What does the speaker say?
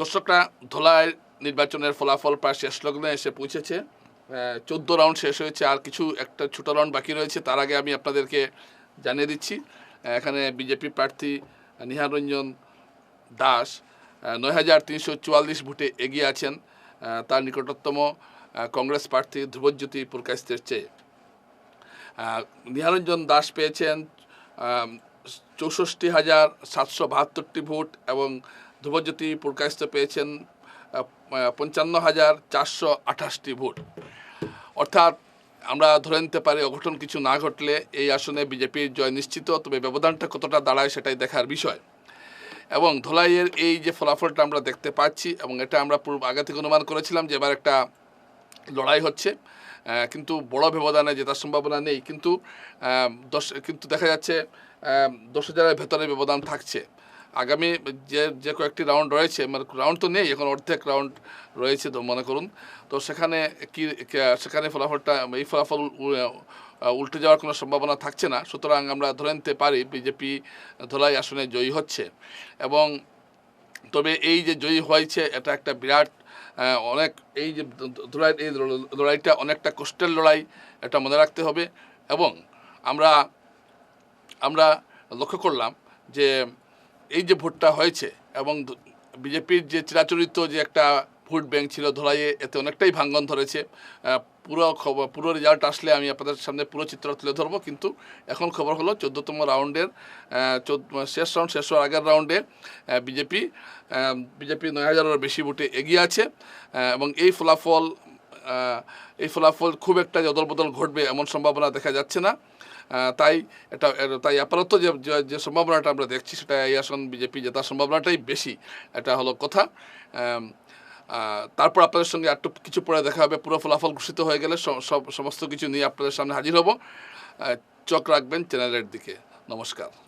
দর্শকরা ধলাই নির্বাচনের ফলাফল প্রায় শেষ লগ্নে এসে পৌঁছেছে। চোদ্দ রাউন্ড শেষ হয়েছে, আর কিছু একটা ছোটো রাউন্ড বাকি রয়েছে, তার আগে আমি আপনাদেরকে জানিয়ে দিচ্ছি। এখানে বিজেপি প্রার্থী নিহারঞ্জন দাস নয় হাজার তিনশো চুয়াল্লিশ ভোটে এগিয়ে আছেন তার নিকটতম কংগ্রেস প্রার্থী ধ্রুবজ্যোতি পুরকাস্তের চেয়ে। নিহারঞ্জন দাস পেয়েছেন চৌষট্টি হাজার সাতশো বাহাত্তরটি ভোট এবং ধ্রুবজ্যোতি প্রকাশিত পেয়েছেন পঞ্চান্ন হাজার চারশো আঠাশটি ভোট। অর্থাৎ আমরা ধরে নিতে পারি অঘটন কিছু না ঘটলে এই আসনে বিজেপির জয় নিশ্চিত, তবে ব্যবধানটা কতটা দাঁড়ায় সেটাই দেখার বিষয়। এবং ধলাইয়ের এই যে ফলাফলটা আমরা দেখতে পাচ্ছি এবং এটা আমরা পূর্ব আগে থেকে অনুমান করেছিলাম যে এবার একটা লড়াই হচ্ছে কিন্তু বড় ব্যবধানে জেতার সম্ভাবনা নেই। কিন্তু দশ, কিন্তু দেখা যাচ্ছে দশ হাজারের ভেতরে ব্যবধান থাকছে। আগামী যে যে কয়েকটি রাউন্ড রয়েছে মানে রাউন্ড তো নেই, এখন অর্ধেক রাউন্ড রয়েছে তো মনে করুন। তো সেখানে কি সেখানে ফলাফলটা, এই ফলাফল উল্টে যাওয়ার কোনো সম্ভাবনা থাকছে না। সুতরাং আমরা ধরে নিতে পারি বিজেপি ধলাই আসনে জয়ী হচ্ছে। এবং তবে এই যে জয়ী হয়েছে, এটা একটা বিরাট অনেক, এই যে লড়াই এই লড়াইটা অনেকটা কষ্টের লড়াই, এটা মনে রাখতে হবে। এবং আমরা আমরা লক্ষ্য করলাম যে এই যে ভোটটা হয়েছে এবং বিজেপির যে চিরাচরিত যে একটা ভোট ব্যাংক ছিল ধরাইয়ে এতে অনেকটাই ভাঙ্গন ধরেছে। পুরো খবর পুরো রেজাল্ট আসলে আমি আপনাদের সামনে পুরো চিত্র তুলে ধরবো, কিন্তু এখন খবর হলো চোদ্দোতম রাউন্ডের শেষ রাউন্ড শেষ হওয়ার আগের রাউন্ডে বিজেপি বিজেপি নয় হাজারের বেশি ভোটে এগিয়ে আছে এবং এই ফলাফল এই ফলাফল খুব একটা যে বদল ঘটবে এমন সম্ভাবনা দেখা যাচ্ছে না। তাই এটা তাই আপাতত যে, যে- সম্ভাবনাটা আমরা দেখছি সেটা এই আসন বিজেপি জেতার সম্ভাবনাটাই বেশি, এটা হলো কথা। তারপর আপনাদের সঙ্গে একটু কিছু পরে দেখা হবে, পুরো ফলাফল ঘোষিত হয়ে গেলে সব, সমস্ত কিছু নিয়ে আপনাদের সামনে হাজির হব। চোখ রাখবেন চ্যানেলের দিকে। নমস্কার।